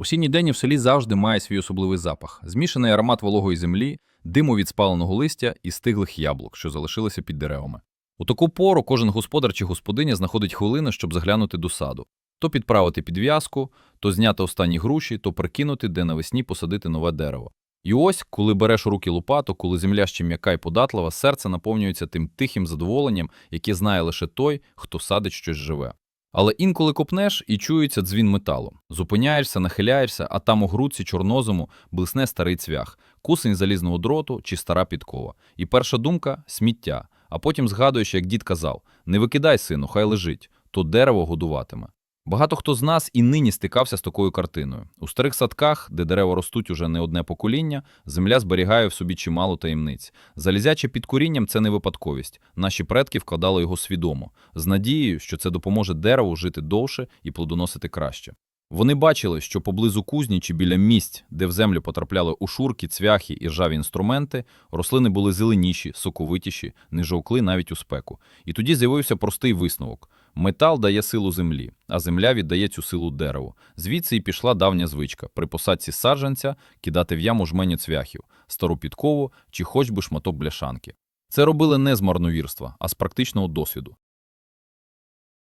Осінній день в селі завжди має свій особливий запах, змішаний аромат вологої землі, диму від спаленого листя і стиглих яблук, що залишилися під деревами. У таку пору кожен господар чи господиня знаходить хвилину, щоб заглянути до саду. То підправити підв'язку, то зняти останні груші, то прикинути, де навесні посадити нове дерево. І ось, коли береш у руки лопату, коли земля ще м'яка і податлива, серце наповнюється тим тихим задоволенням, яке знає лише той, хто садить щось живе. Але інколи копнеш і чується дзвін металу. Зупиняєшся, нахиляєшся, а там у грудці чорнозому блисне старий цвях, кусень залізного дроту чи стара підкова. І перша думка сміття. А потім згадуєш, як дід казав: не викидай, сину, хай лежить, то дерево годуватиме. Багато хто з нас і нині стикався з такою картиною. У старих садках, де дерева ростуть уже не одне покоління, земля зберігає в собі чимало таємниць. Залізяче під корінням це не випадковість. Наші предки вкладали його свідомо, з надією, що це допоможе дереву жити довше і плодоносити краще. Вони бачили, що поблизу кузні чи біля місць, де в землю потрапляли ушурки, цвяхи і ржаві інструменти, рослини були зеленіші, соковитіші, не жовкли навіть у спеку. І тоді з'явився простий висновок: метал дає силу землі, а земля віддає цю силу дереву. Звідси і пішла давня звичка при посадці саджанця кидати в яму жменю цвяхів, стару підкову чи хоч би шматок бляшанки. Це робили не з марновірства, а з практичного досвіду.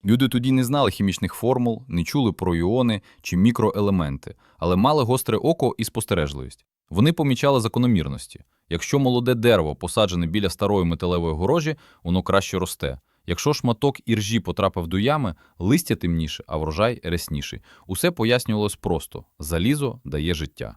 Люди тоді не знали хімічних формул, не чули про іони чи мікроелементи, але мали гостре око і спостережливість. Вони помічали закономірності. Якщо молоде дерево посаджене біля старої металевої горожі, воно краще росте. Якщо шматок іржі потрапив до ями, листя темніше, а врожай рясніший. Усе пояснювалось просто: залізо дає життя.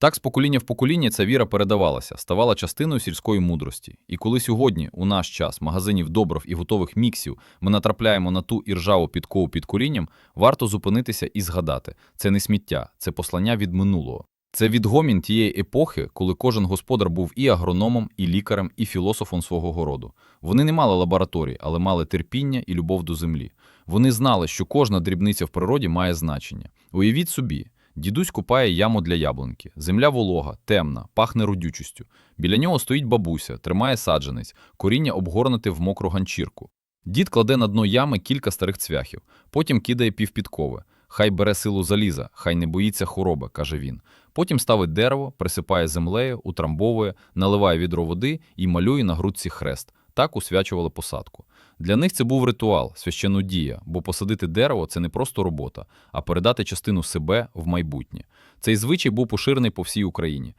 Так з покоління в покоління ця віра передавалася, ставала частиною сільської мудрості. І коли сьогодні, у наш час, магазинів добрив і готових міксів, ми натрапляємо на ту іржаву підкову під корінням, варто зупинитися і згадати: це не сміття, це послання від минулого. Це відгомін тієї епохи, коли кожен господар був і агрономом, і лікарем, і філософом свого городу. Вони не мали лабораторій, але мали терпіння і любов до землі. Вони знали, що кожна дрібниця в природі має значення. Уявіть собі, Дідусь купає яму для яблуньки. Земля волога, темна, пахне родючістю. Біля нього стоїть бабуся, тримає саджанець, коріння обгорнуте в мокру ганчірку. Дід кладе на дно ями кілька старих цвяхів, потім кидає півпідкови. Хай бере силу заліза, хай не боїться хвороби, каже він. Потім ставить дерево, присипає землею, утрамбовує, наливає відро води і малює на грудці хрест. Так усвячували посадку. Для них це був ритуал, священнодія, бо посадити дерево це не просто робота, а передати частину себе в майбутнє. Цей звичай був поширений по всій Україні.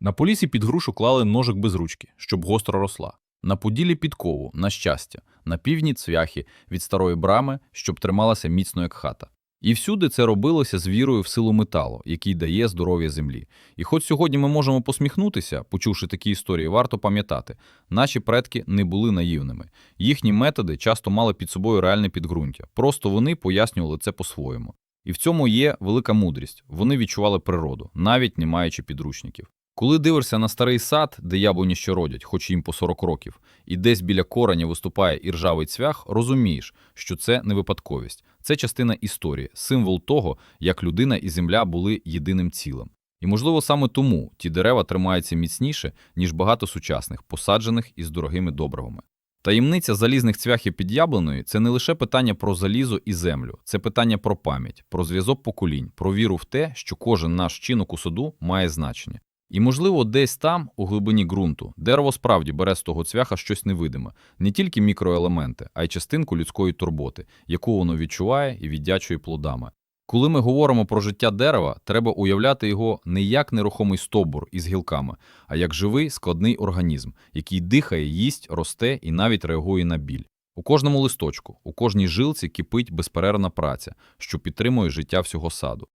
На полісі під грушу клали ножик без ручки, щоб гостро росла. На поділі підкову, на щастя, на півдні цвяхи від старої брами, щоб трималася міцно як хата. І всюди це робилося з вірою в силу металу, який дає здоров'я землі. І хоч сьогодні ми можемо посміхнутися, почувши такі історії, варто пам'ятати, наші предки не були наївними. Їхні методи часто мали під собою реальне підґрунтя. Просто вони пояснювали це по-своєму. І в цьому є велика мудрість. Вони відчували природу, навіть не маючи підручників. Коли дивишся на старий сад, де яблуні ще родять, хоч їм по 40 років, і десь біля кореня виступає іржавий цвях, розумієш, що це не випадковість, це частина історії, символ того, як людина і земля були єдиним цілим. І, можливо, саме тому ті дерева тримаються міцніше, ніж багато сучасних, посаджених із дорогими добривами. Таємниця залізних цвяхів під яблуною – це не лише питання про залізо і землю, це питання про пам'ять, про зв'язок поколінь, про віру в те, що кожен наш чинок у саду має значення. І, можливо, десь там, у глибині ґрунту, дерево справді бере з того цвяха щось невидиме, не тільки мікроелементи, а й частинку людської турботи, яку воно відчуває і віддячує плодами. Коли ми говоримо про життя дерева, треба уявляти його не як нерухомий стовбур із гілками, а як живий складний організм, який дихає, їсть, росте і навіть реагує на біль. У кожному листочку, у кожній жилці кипить безперервна праця, що підтримує життя всього саду.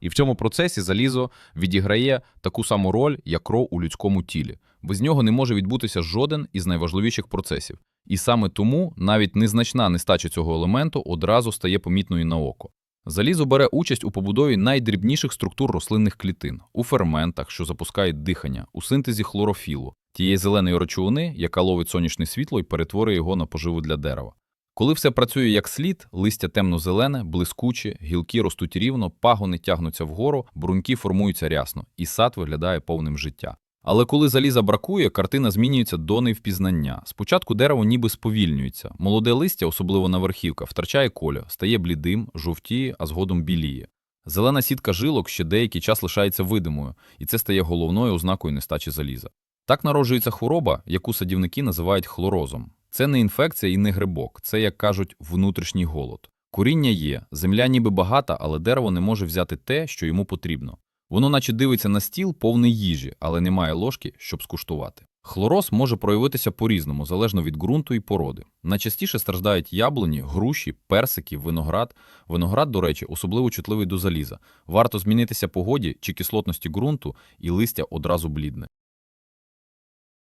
І в цьому процесі залізо відіграє таку саму роль, як кров у людському тілі. Без нього не може відбутися жоден із найважливіших процесів. І саме тому навіть незначна нестача цього елементу одразу стає помітною на око. Залізо бере участь у побудові найдрібніших структур рослинних клітин, у ферментах, що запускають дихання, у синтезі хлорофілу, тієї зеленої речовини, яка ловить сонячне світло і перетворює його на поживу для дерева. Коли все працює як слід, листя темно-зелене, блискуче, гілки ростуть рівно, пагони тягнуться вгору, бруньки формуються рясно, і сад виглядає повним життя. Але коли заліза бракує, картина змінюється до невпізнання. Спочатку дерево ніби сповільнюється. Молоде листя, особливо на верхівках, втрачає колір, стає блідим, жовтіє, а згодом біліє. Зелена сітка жилок ще деякий час лишається видимою, і це стає головною ознакою нестачі заліза. Так народжується хвороба, яку садівники називають хлорозом. Це не інфекція і не грибок, це, як кажуть, внутрішній голод. Коріння є, земля ніби багата, але дерево не може взяти те, що йому потрібно. Воно наче дивиться на стіл повний їжі, але немає ложки, щоб скуштувати. Хлороз може проявитися по-різному, залежно від ґрунту і породи. Найчастіше страждають яблуні, груші, персики, виноград. Виноград, до речі, особливо чутливий до заліза. Варто змінитися погоді чи кислотності ґрунту, і листя одразу блідне.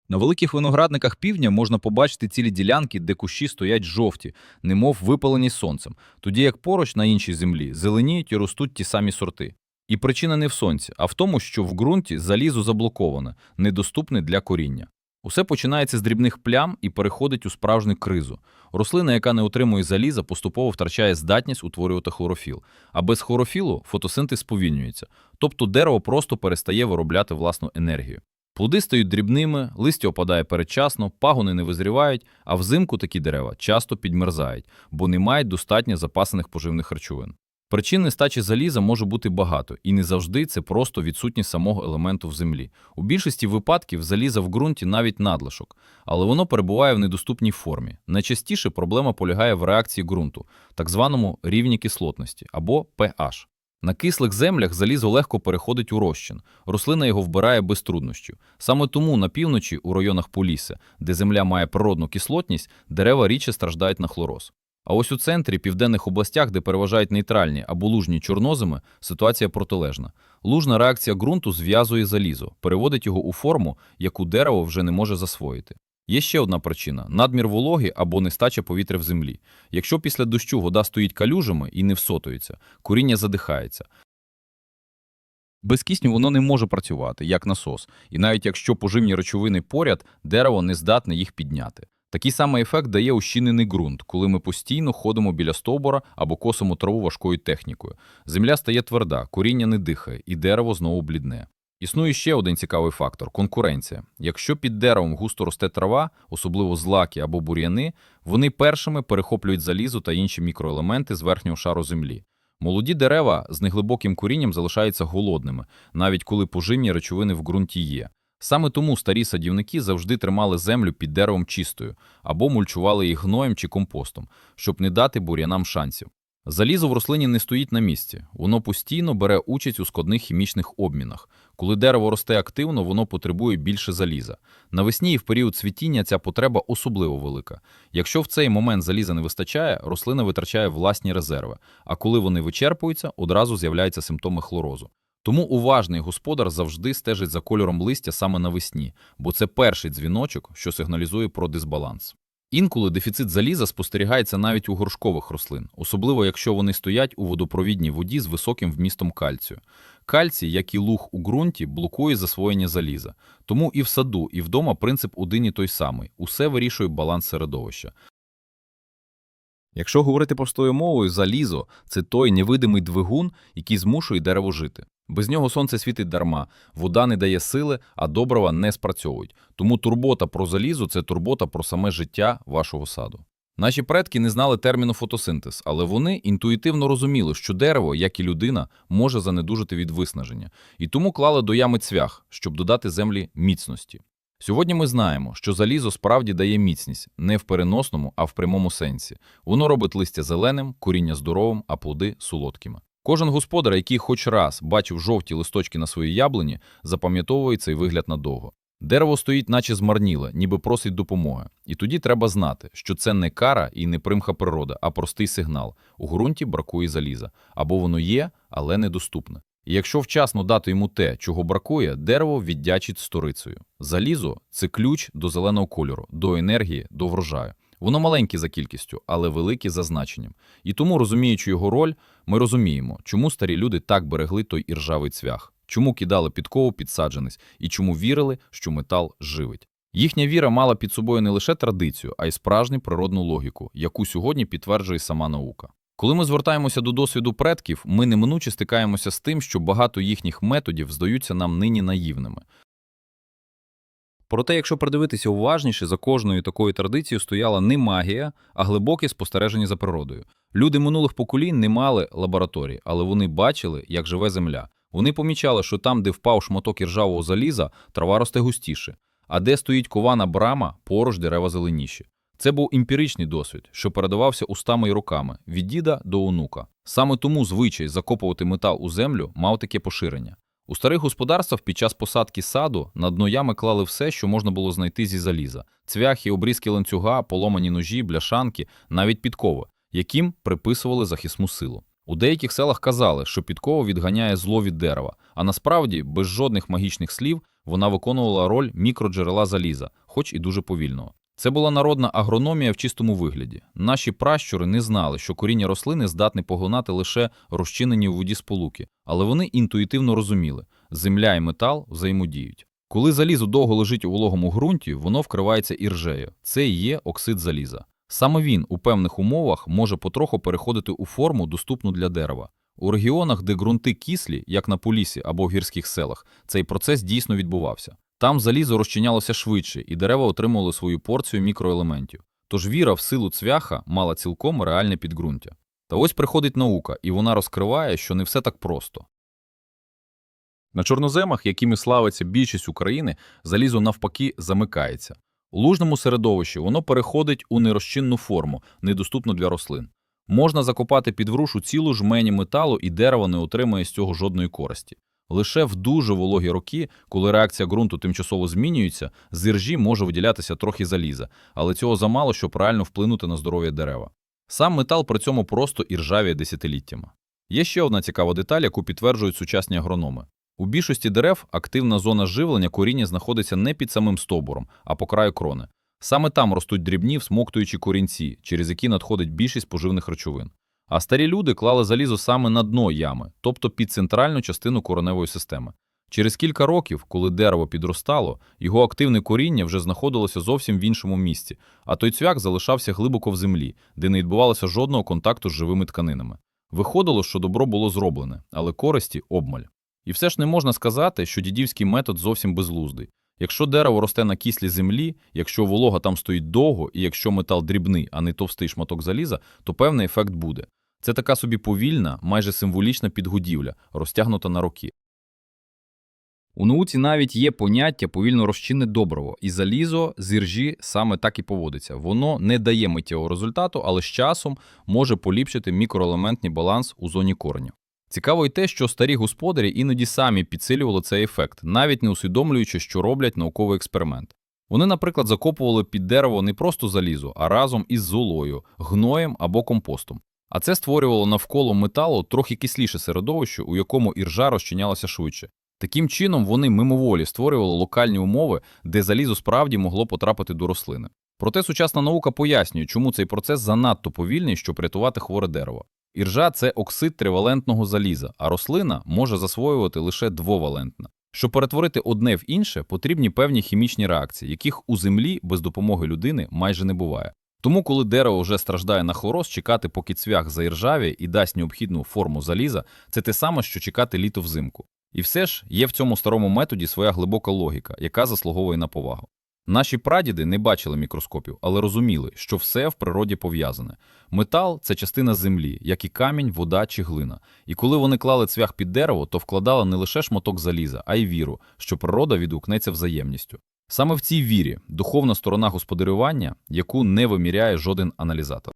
На великих виноградниках півдня можна побачити цілі ділянки, де кущі стоять жовті, немов випалені сонцем, тоді як поруч на іншій землі зеленіють і ростуть ті самі сорти. І причина не в сонці, а в тому, що в ґрунті залізо заблоковане, недоступне для коріння. Усе починається з дрібних плям і переходить у справжню кризу. Рослина, яка не отримує заліза, поступово втрачає здатність утворювати хлорофіл. А без хлорофілу фотосинтез сповільнюється, тобто дерево просто перестає виробляти власну енергію. Плоди стають дрібними, листя опадає передчасно, пагони не визрівають, а взимку такі дерева часто підмерзають, бо не мають достатньо запасаних поживних речовин. Причин нестачі заліза може бути багато, і не завжди це просто відсутність самого елементу в землі. У більшості випадків заліза в ґрунті навіть надлишок, але воно перебуває в недоступній формі. Найчастіше проблема полягає в реакції ґрунту, так званому рівні кислотності або pH. На кислих землях залізо легко переходить у розчин. Рослина його вбирає без труднощів. Саме тому на півночі, у районах Полісся, де земля має природну кислотність, дерева рідше страждають на хлороз. А ось у центрі, південних областях, де переважають нейтральні або лужні чорноземи, ситуація протилежна. Лужна реакція ґрунту зв'язує залізо, переводить його у форму, яку дерево вже не може засвоїти. Є ще одна причина надмір вологи або нестача повітря в землі. Якщо після дощу вода стоїть калюжами і не всотується, коріння задихається. Без кисню воно не може працювати, як насос, і навіть якщо поживні речовини поряд, дерево не здатне їх підняти. Такий самий ефект дає ущінений ґрунт, коли ми постійно ходимо біля стовбура або косимо траву важкою технікою. Земля стає тверда, коріння не дихає, і дерево знову блідне. Існує ще один цікавий фактор конкуренція. Якщо під деревом густо росте трава, особливо злаки або бур'яни, вони першими перехоплюють залізо та інші мікроелементи з верхнього шару землі. Молоді дерева з неглибоким корінням залишаються голодними, навіть коли поживні речовини в ґрунті є. Саме тому старі садівники завжди тримали землю під деревом чистою або мульчували їх гноєм чи компостом, щоб не дати бур'янам шансів. Залізо в рослині не стоїть на місці, воно постійно бере участь у складних хімічних обмінах. Коли дерево росте активно, воно потребує більше заліза. Навесні і в період цвітіння ця потреба особливо велика. Якщо в цей момент заліза не вистачає, рослина витрачає власні резерви, а коли вони вичерпуються, одразу з'являються симптоми хлорозу. Тому уважний господар завжди стежить за кольором листя саме навесні, бо це перший дзвіночок, що сигналізує про дисбаланс. Інколи дефіцит заліза спостерігається навіть у горшкових рослин, особливо якщо вони стоять у водопровідній воді з високим вмістом кальцію. Кальцій, як і луг у ґрунті, блокує засвоєння заліза. Тому і в саду, і вдома принцип один і той самий. Усе вирішує баланс середовища. Якщо говорити простою мовою, залізо це той невидимий двигун, який змушує дерево жити. Без нього сонце світить дарма, вода не дає сили, а добрива не спрацьовують. Тому турбота про залізо це турбота про саме життя вашого саду. Наші предки не знали терміну фотосинтез, але вони інтуїтивно розуміли, що дерево, як і людина, може занедужити від виснаження, і тому клали до ями цвях, щоб додати землі міцності. Сьогодні ми знаємо, що залізо справді дає міцність не в переносному, а в прямому сенсі. Воно робить листя зеленим, коріння здоровим, а плоди солодкими. Кожен господар, який хоч раз бачив жовті листочки на своїй яблуні, запам'ятовує цей вигляд надовго. Дерево стоїть, наче змарніле, ніби просить допомоги. І тоді треба знати, що це не кара і не примха природи, а простий сигнал. У ґрунті бракує заліза. Або воно є, але недоступне. І якщо вчасно дати йому те, чого бракує, дерево віддячить сторицею. Залізо це ключ до зеленого кольору, до енергії, до врожаю. Воно маленьке за кількістю, але велике за значенням. І тому, розуміючи його роль, ми розуміємо, чому старі люди так берегли той іржавий цвях, чому кидали підкову підсадженість і чому вірили, що метал живить. Їхня віра мала під собою не лише традицію, а й справжню природну логіку, яку сьогодні підтверджує сама наука. Коли ми звертаємося до досвіду предків, ми неминуче стикаємося з тим, що багато їхніх методів здаються нам нині наївними. Проте, якщо придивитися уважніше, за кожною такою традицією стояла не магія, а глибоке спостереження за природою. Люди минулих поколінь не мали лабораторій, але вони бачили, як живе земля. Вони помічали, що там, де впав шматок іржавого заліза, трава росте густіше, а де стоїть кована брама, поруч дерева зеленіші. Це був емпіричний досвід, що передавався устами й руками від діда до онука. Саме тому звичай закопувати метал у землю мав таке поширення. У старих господарствах під час посадки саду на дно ями клали все, що можна було знайти зі заліза: цвяхи, обрізки ланцюга, поломані ножі, бляшанки, навіть підкови, яким приписували захисну силу. У деяких селах казали, що підкова відганяє зло від дерева, а насправді, без жодних магічних слів, вона виконувала роль мікроджерела заліза, хоч і дуже повільного. Це була народна агрономія в чистому вигляді. Наші пращури не знали, що коріння рослини здатне поглинати лише розчинені у воді сполуки, але вони інтуїтивно розуміли, земля і метал взаємодіють. Коли залізо довго лежить у вологому ґрунті, воно вкривається іржею. Це і є оксид заліза. Саме він у певних умовах може потроху переходити у форму, доступну для дерева. У регіонах, де ґрунти кислі, як на Полісі або в гірських селах, цей процес дійсно відбувався. Там залізо розчинялося швидше, і дерева отримували свою порцію мікроелементів. Тож віра в силу цвяха мала цілком реальне підґрунтя. Та ось приходить наука, і вона розкриває, що не все так просто. На чорноземах, якими славиться більшість України, залізо навпаки замикається. У лужному середовищі воно переходить у нерозчинну форму, недоступну для рослин. Можна закопати під врушу цілу жмені металу, і дерево не отримає з цього жодної користі. Лише в дуже вологі роки, коли реакція ґрунту тимчасово змінюється, з іржі може виділятися трохи заліза, але цього замало, щоб реально вплинути на здоров'я дерева. Сам метал при цьому просто іржавіє десятиліттями. Є ще одна цікава деталь, яку підтверджують сучасні агрономи. У більшості дерев активна зона живлення коріння знаходиться не під самим стовбуром, а по краю крони. Саме там ростуть дрібні всмоктуючі корінці, через які надходить більшість поживних речовин. А старі люди клали залізо саме на дно ями, тобто під центральну частину кореневої системи. Через кілька років, коли дерево підростало, його активне коріння вже знаходилося зовсім в іншому місці, а той цвях залишався глибоко в землі, де не відбувалося жодного контакту з живими тканинами. Виходило, що добро було зроблене, але користі обмаль. І все ж не можна сказати, що дідівський метод зовсім безглуздий. Якщо дерево росте на кислій землі, якщо волога там стоїть довго, і якщо метал дрібний, а не товстий шматок заліза, то певний ефект буде. Це така собі повільна, майже символічна підгодівля, розтягнута на роки. У науці навіть є поняття повільно розчинне добриво, і залізо з іржі саме так і поводиться. Воно не дає миттєвого результату, але з часом може поліпшити мікроелементний баланс у зоні коренів. Цікаво й те, що старі господарі іноді самі підсилювали цей ефект, навіть не усвідомлюючи, що роблять науковий експеримент. Вони, наприклад, закопували під дерево не просто залізо, а разом із золою, гноєм або компостом. А це створювало навколо металу трохи кисліше середовище, у якому іржа розчинялася швидше. Таким чином, вони мимоволі створювали локальні умови, де залізо справді могло потрапити до рослини. Проте сучасна наука пояснює, чому цей процес занадто повільний, щоб рятувати хворе дерево. Іржа це оксид тривалентного заліза, а рослина може засвоювати лише двовалентне. Щоб перетворити одне в інше, потрібні певні хімічні реакції, яких у землі без допомоги людини майже не буває. Тому, коли дерево вже страждає на хлороз, чекати, поки цвях заіржавіє і дасть необхідну форму заліза, це те саме, що чекати літо взимку. І все ж є в цьому старому методі своя глибока логіка, яка заслуговує на повагу. Наші прадіди не бачили мікроскопів, але розуміли, що все в природі пов'язане. Метал це частина землі, як і камінь, вода чи глина. І коли вони клали цвях під дерево, то вкладали не лише шматок заліза, а й віру, що природа відгукнеться взаємністю. Саме в цій вірі духовна сторона господарювання, яку не виміряє жоден аналізатор.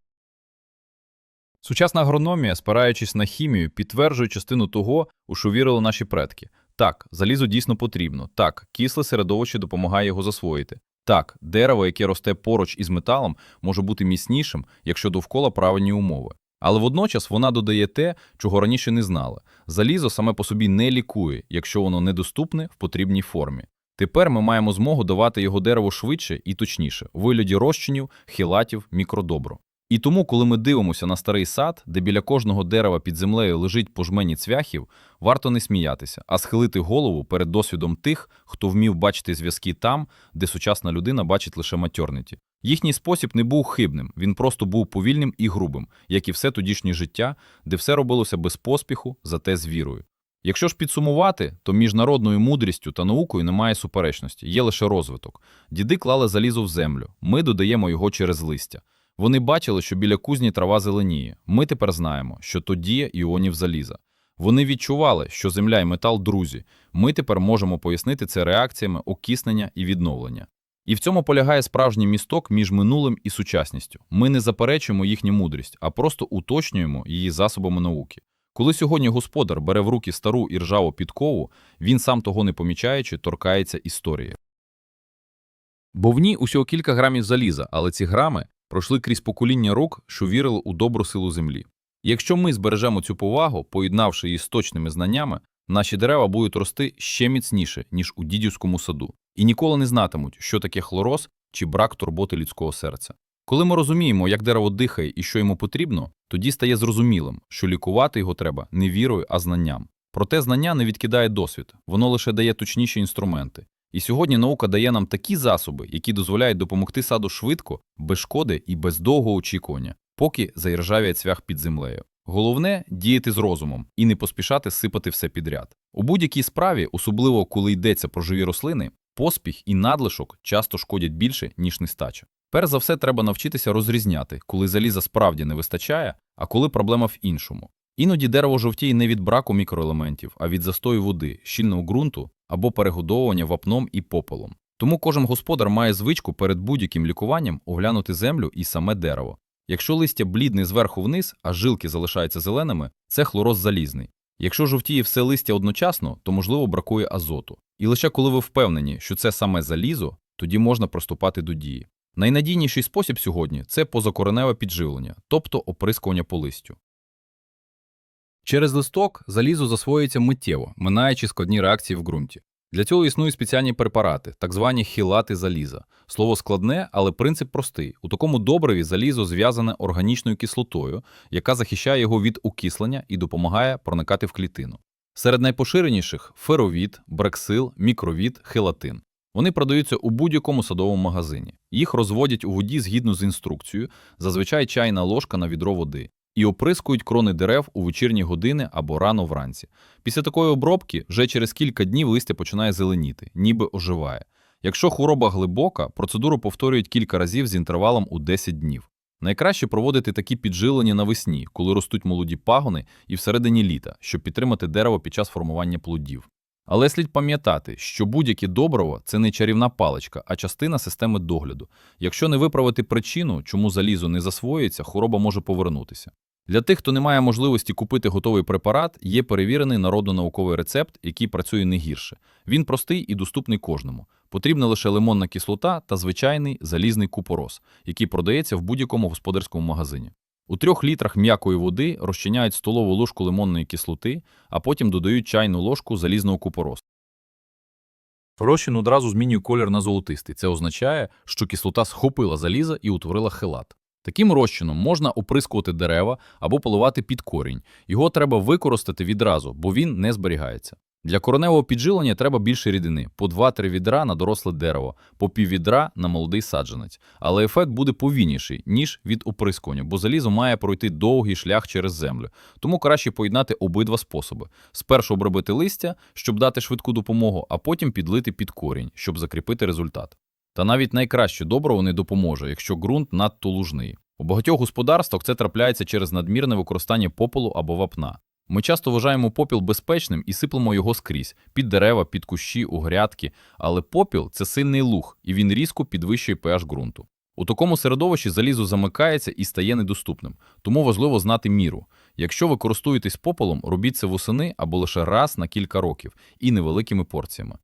Сучасна агрономія, спираючись на хімію, підтверджує частину того, у що вірили наші предки. Так, залізо дійсно потрібно. Так, кисле середовище допомагає його засвоїти. Так, дерево, яке росте поруч із металом, може бути міцнішим, якщо довкола правильні умови. Але водночас вона додає те, чого раніше не знала. Залізо саме по собі не лікує, якщо воно недоступне в потрібній формі. Тепер ми маємо змогу давати його дереву швидше і точніше, у вигляді розчинів, хілатів, мікродобро. І тому, коли ми дивимося на старий сад, де біля кожного дерева під землею лежить по жмені цвяхів, варто не сміятися, а схилити голову перед досвідом тих, хто вмів бачити зв'язки там, де сучасна людина бачить лише матьорниті. Їхній спосіб не був хибним, він просто був повільним і грубим, як і все тодішнє життя, де все робилося без поспіху, зате з вірою. Якщо ж підсумувати, то між народною мудрістю та наукою немає суперечності, є лише розвиток. Діди клали залізо в землю, ми додаємо його через листя. Вони бачили, що біля кузні трава зеленіє. Ми тепер знаємо, що то дія іонів заліза. Вони відчували, що земля і метал друзі. Ми тепер можемо пояснити це реакціями окиснення і відновлення. І в цьому полягає справжній місток між минулим і сучасністю. Ми не заперечуємо їхню мудрість, а просто уточнюємо її засобами науки. Коли сьогодні господар бере в руки стару і ржаву підкову, він сам того не помічаючи, торкається історії. Бо в ній усього кілька грамів заліза, але ці грами пройшли крізь покоління рук, що вірили у добру силу землі. Якщо ми збережемо цю повагу, поєднавши її з точними знаннями, наші дерева будуть рости ще міцніше, ніж у дідівському саду, і ніколи не знатимуть, що таке хлороз чи брак турботи людського серця. Коли ми розуміємо, як дерево дихає і що йому потрібно, тоді стає зрозумілим, що лікувати його треба не вірою, а знанням. Проте знання не відкидає досвід, воно лише дає точніші інструменти. І сьогодні наука дає нам такі засоби, які дозволяють допомогти саду швидко, без шкоди і без довгого очікування, поки заіржавіє цвях під землею. Головне діяти з розумом і не поспішати сипати все підряд. У будь-якій справі, особливо коли йдеться про живі рослини, поспіх і надлишок часто шкодять більше, ніж нестача. Перш за все, треба навчитися розрізняти, коли заліза справді не вистачає, а коли проблема в іншому. Іноді дерево жовтіє не від браку мікроелементів, а від застою води, щільного ґрунту або перегодовування вапном і попелом. Тому кожен господар має звичку перед будь-яким лікуванням оглянути землю і саме дерево. Якщо листя блідне зверху вниз, а жилки залишаються зеленими, це хлороз залізний. Якщо жовтіє все листя одночасно, то можливо бракує азоту. І лише коли ви впевнені, що це саме залізо, тоді можна приступати до дії. Найнадійніший спосіб сьогодні це позакореневе підживлення, тобто оприскування по листю. Через листок залізо засвоюється миттєво, минаючи складні реакції в ґрунті. Для цього існують спеціальні препарати, так звані хілати заліза. Слово складне, але принцип простий. У такому добриві залізо зв'язане органічною кислотою, яка захищає його від окислення і допомагає проникати в клітину. Серед найпоширеніших феровід, брексил, мікровід, хелатин. Вони продаються у будь-якому садовому магазині. Їх розводять у воді згідно з інструкцією, зазвичай чайна ложка на відро води, і оприскують крони дерев у вечірні години або рано вранці. Після такої обробки вже через кілька днів листя починає зеленіти, ніби оживає. Якщо хвороба глибока, процедуру повторюють кілька разів з інтервалом у 10 днів. Найкраще проводити такі піджилення навесні, коли ростуть молоді пагони, і всередині літа, щоб підтримати дерево під час формування плодів. Але слід пам'ятати, що будь-яке добриво – це не чарівна паличка, а частина системи догляду. Якщо не виправити причину, чому залізо не засвоюється, хвороба може повернутися. Для тих, хто не має можливості купити готовий препарат, є перевірений народно-науковий рецепт, який працює не гірше. Він простий і доступний кожному. Потрібна лише лимонна кислота та звичайний залізний купорос, який продається в будь-якому господарському магазині. У трьох літрах м'якої води розчиняють столову ложку лимонної кислоти, а потім додають чайну ложку залізного купоросу. Розчин одразу змінює колір на золотистий. Це означає, що кислота схопила заліза і утворила хелат. Таким розчином можна оприскувати дерева або поливати під корінь. Його треба використати відразу, бо він не зберігається. Для кореневого піджилення треба більше рідини по 2-3 відра на доросле дерево, по пів відра на молодий саджанець. Але ефект буде повільніший, ніж від оприскування, бо залізо має пройти довгий шлях через землю. Тому краще поєднати обидва способи: спершу обробити листя, щоб дати швидку допомогу, а потім підлити під корінь, щоб закріпити результат. Та навіть найкраще добриво не допоможе, якщо ґрунт надто лужний. У багатьох господарствах це трапляється через надмірне використання попелу або вапна. Ми часто вважаємо попіл безпечним і сиплемо його скрізь під дерева, під кущі, у грядки, але попіл це сильний луг, і він різко підвищує pH ґрунту. У такому середовищі залізо замикається і стає недоступним, тому важливо знати міру. Якщо ви користуєтесь попелом, робіть це восени або лише раз на кілька років і невеликими порціями.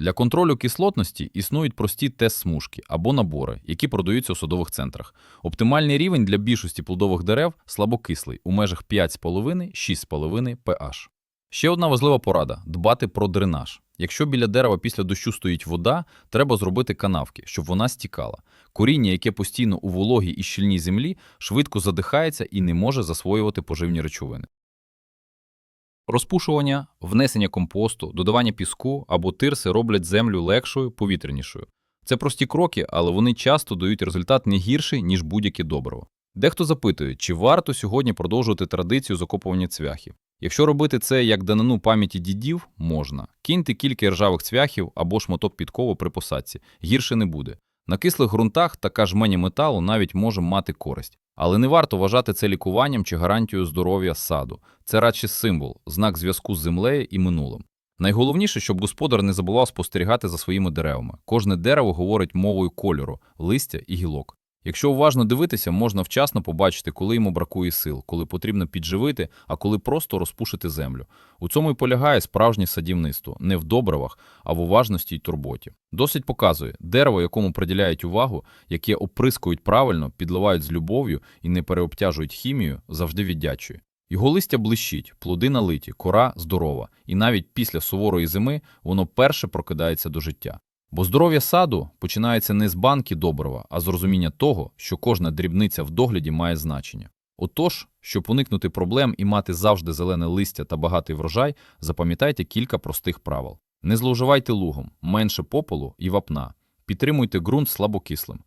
Для контролю кислотності існують прості тест-смужки або набори, які продаються у садових центрах. Оптимальний рівень для більшості плодових дерев слабокислий у межах 5,5-6,5 pH. Ще одна важлива порада дбати про дренаж. Якщо біля дерева після дощу стоїть вода, треба зробити канавки, щоб вона стікала. Коріння, яке постійно у вологій і щільній землі, швидко задихається і не може засвоювати поживні речовини. Розпушування, внесення компосту, додавання піску або тирси роблять землю легшою, повітрянішою. Це прості кроки, але вони часто дають результат не гірший, ніж будь-яке добриво. Дехто запитує, чи варто сьогодні продовжувати традицію закопування цвяхів. Якщо робити це як данину пам'яті дідів, можна. Киньте кілька ржавих цвяхів або шматок підкову при посадці. Гірше не буде. На кислих ґрунтах така жменя металу навіть може мати користь. Але не варто вважати це лікуванням чи гарантією здоров'я саду. Це радше символ, знак зв'язку з землею і минулим. Найголовніше, щоб господар не забував спостерігати за своїми деревами. Кожне дерево говорить мовою кольору, листя і гілок. Якщо уважно дивитися, можна вчасно побачити, коли йому бракує сил, коли потрібно підживити, а коли просто розпушити землю. У цьому і полягає справжнє садівництво не в добривах, а в уважності й турботі. Досить показує дерево, якому приділяють увагу, яке оприскують правильно, підливають з любов'ю і не переобтяжують хімію, завжди віддячує. Його листя блищить, плоди налиті, кора здорова, і навіть після суворої зими воно перше прокидається до життя. Бо здоров'я саду починається не з банки добрива, а з розуміння того, що кожна дрібниця в догляді має значення. Отож, щоб уникнути проблем і мати завжди зелене листя та багатий врожай, запам'ятайте кілька простих правил. Не зловживайте лугом, менше попелу і вапна. Підтримуйте ґрунт слабокислим.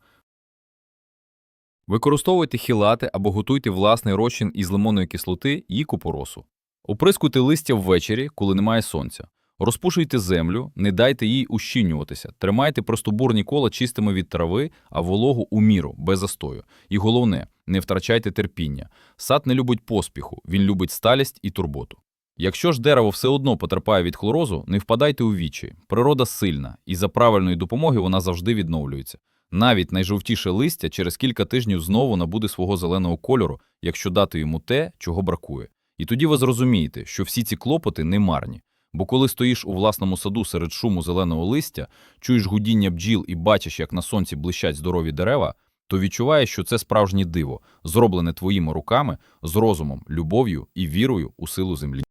Використовуйте хілати або готуйте власний розчин із лимонної кислоти і купоросу. Оприскуйте листя ввечері, коли немає сонця. Розпушуйте землю, не дайте їй ущільнюватися. Тримайте простобурні кола чистими від трави, а вологу у міру, без застою. І головне, не втрачайте терпіння. Сад не любить поспіху, він любить сталість і турботу. Якщо ж дерево все одно потерпає від хлорозу, не впадайте у вічі. Природа сильна, і за правильної допомоги вона завжди відновлюється. Навіть найжовтіше листя через кілька тижнів знову набуде свого зеленого кольору, якщо дати йому те, чого бракує. І тоді ви зрозумієте, що всі ці клопоти не марні. Бо коли стоїш у власному саду серед шуму зеленого листя, чуєш гудіння бджіл і бачиш, як на сонці блищать здорові дерева, то відчуваєш, що це справжнє диво, зроблене твоїми руками, з розумом, любов'ю і вірою у силу землі.